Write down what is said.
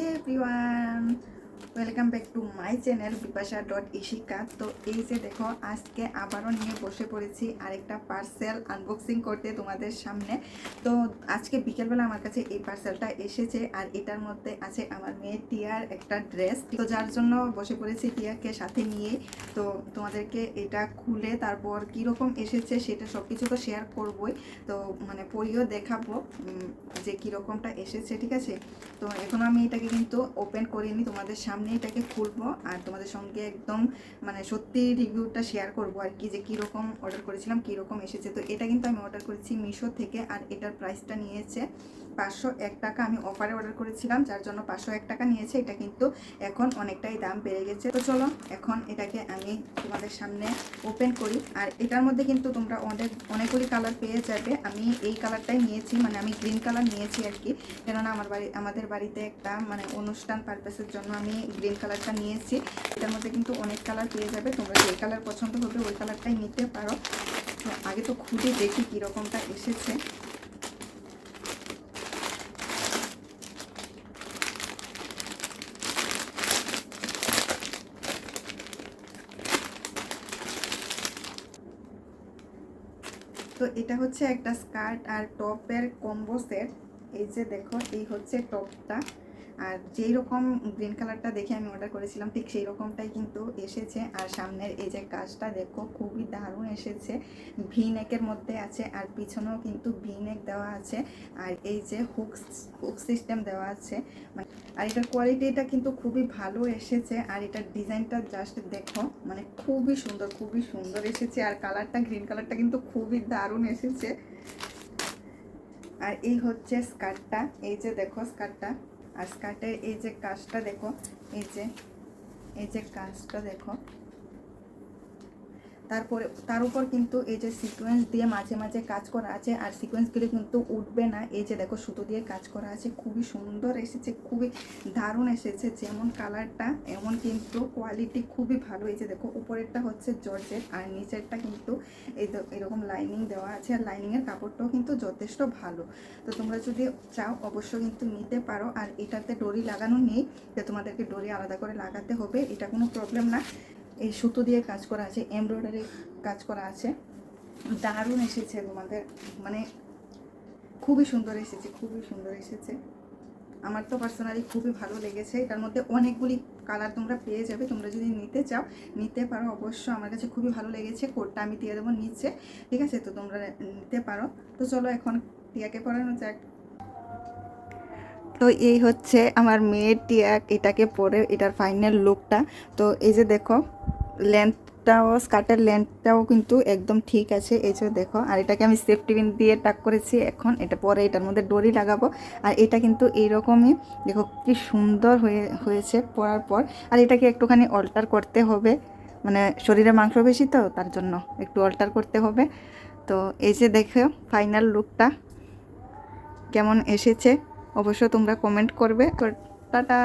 everyone. Welcome back to my channel Bipasha dot Ishika তো এই যে দেখো, আজকে আবারও নিয়ে বসে পড়েছি আরেকটা পার্সেল আনবক্সিং করতে তোমাদের সামনে। তো আজকে বিকেলবেলা আমার কাছে এই পার্সেলটা এসেছে আর এটার মধ্যে আছে আমার মেয়ে টিয়ার একটা ড্রেস তো যার জন্য বসে পড়েছি টিয়াকে সাথে নিয়ে। তো তোমাদেরকে এটা খুলে তারপর কীরকম এসেছে সেটা সব কিছু তো শেয়ার করবই। তো মানে পরিও দেখাবো যে কীরকমটা এসেছে, ঠিক আছে? তো এখন আমি এটাকে কিন্তু ওপেন করিনি তোমাদের সামনে। এটাকে খুলবো আর তোমাদের সঙ্গে একদম মানে সত্যি রিভিউটা শেয়ার করব আর কি যে কীরকম অর্ডার করেছিলাম, কীরকম এসেছে। তো এটা কিন্তু আমি অর্ডার করেছি মিশো থেকে আর এটার প্রাইসটা নিয়েছে পাঁচশো এক টাকা। আমি অফারে অর্ডার করেছিলাম, যার জন্য পাঁচশো এক টাকা নিয়েছে। এটা কিন্তু এখন অনেকটাই দাম বেড়ে গেছে। তো চলো, এখন এটাকে আমি তোমাদের সামনে ওপেন করি। আর এটার মধ্যে কিন্তু তোমরা অনেক, অনেকগুলি কালার পেয়ে যাবে। আমি এই কালারটাই নিয়েছি মানে আমি গ্রিন কালার নিয়েছি আর কি। কেননা আমার বাড়ি, আমাদের বাড়িতে একটা মানে অনুষ্ঠান পারপাসের জন্য আমি গ্রিন কালারটা নিয়েছি। এটার মধ্যে কিন্তু অনেক কালার পেয়ে যাবে। তোমরা যে কালার পছন্দ হবে ওই কালারটাই নিতে পারো। তো আগে তো খুঁজে দেখি কীরকমটা এসেছে। তো এটা হচ্ছে একটা স্কার্ট আর টপের কম্বো সেট এই যে দেখো, এই হচ্ছে টপটা আর যেই রকম গ্রিন কালারটা দেখে আমি অর্ডার করেছিলাম, ঠিক সেই রকমটাই কিন্তু এসেছে। আর সামনের এই যে কাজটা দেখো, খুবই দারুণ এসেছে। ভি নেকের মধ্যে আছে আর পিছনেও কিন্তু ভি নেক দেওয়া আছে। আর এই যে হুক হুক সিস্টেম দেওয়া আছে। মানে আর এটার কোয়ালিটিটা কিন্তু খুবই ভালো এসেছে। আর এটার ডিজাইনটা জাস্ট দেখো মানে খুবই সুন্দর খুবই সুন্দর এসেছে। আর কালারটা গ্রিন কালারটা কিন্তু খুবই দারুণ এসেছে। আর এই হচ্ছে স্কার্টটা এই যে দেখো স্কার্টটা আর স্কার্টের এই যে কাজটা দেখো এই যে এই যে কাজটা দেখো। তারপরে, তার উপর কিন্তু এই যে সিকোয়েন্স দিয়ে মাঝে মাঝে কাজ করা আছে, আর সিকোয়েন্সগুলো কিন্তু উঠবে না। এই যে দেখো, সুতো দিয়ে কাজ করা আছে, খুবই সুন্দর এসেছে, খুবই দারুণ এসেছে, যেমন কালারটা এমন কিন্তু কোয়ালিটি খুবই ভালো। এই যে দেখো, উপরেরটা হচ্ছে জর্জেট, আর নিচেরটা কিন্তু এই এরকম লাইনিং দেওয়া আছে, আর লাইনিংয়ের কাপড়টাও কিন্তু যথেষ্ট ভালো। তো তোমরা যদি চাও অবশ্য কিন্তু নিতে পারো। আর এটাতে ডরি লাগানো নেই যে তোমাদেরকে ডরি আলাদা করে লাগাতে হবে, এটা কোনো প্রবলেম না। এই সুতো দিয়ে কাজ করা আছে এমব্রয়ডারি কাজ করা আছে। দারুণ এসেছে তোমাদের মানে খুবই সুন্দর এসেছে, খুবই সুন্দর এসেছে। আমার তো পার্সোনালি খুবই ভালো লেগেছে, এটার মধ্যে অনেকগুলি কালার তোমরা পেয়ে যাবে, তোমরা যদি নিতে চাও, নিতে পারো অবশ্য আমার কাছে খুবই ভালো লেগেছে কোডটা আমি দিয়ে দেবো নিচে, ঠিক আছে? তো তোমরা নিতে পারো। তো চলো এখন টিয়াকে পড়ানো যাক। তো এই হচ্ছে আমার মেয়ের টিয়া, এটাকে পরে, এটার ফাইনাল লুকটা তো এই যে দেখো লেন্থটাও, স্কার্টের লেন্থটাও কিন্তু একদম ঠিক আছে। এই যে দেখো, আর এটাকে আমি সেফটি পিন দিয়ে টাক করেছি এখন। এটা পরে এটার মধ্যে ডরি লাগাবো। আর এটা কিন্তু এইরকমই, দেখো কি সুন্দর হয়ে, হয়েছে পরার পর। আর এটাকে একটুখানি অল্টার করতে হবে। মানে শরীরে মাংস বেশি তো, তার জন্য একটু অল্টার করতে হবে। তো এই যে দেখো, ফাইনাল লুকটা কেমন এসেছে? অবশ্য তোমরা কমেন্ট করবে। টাটা!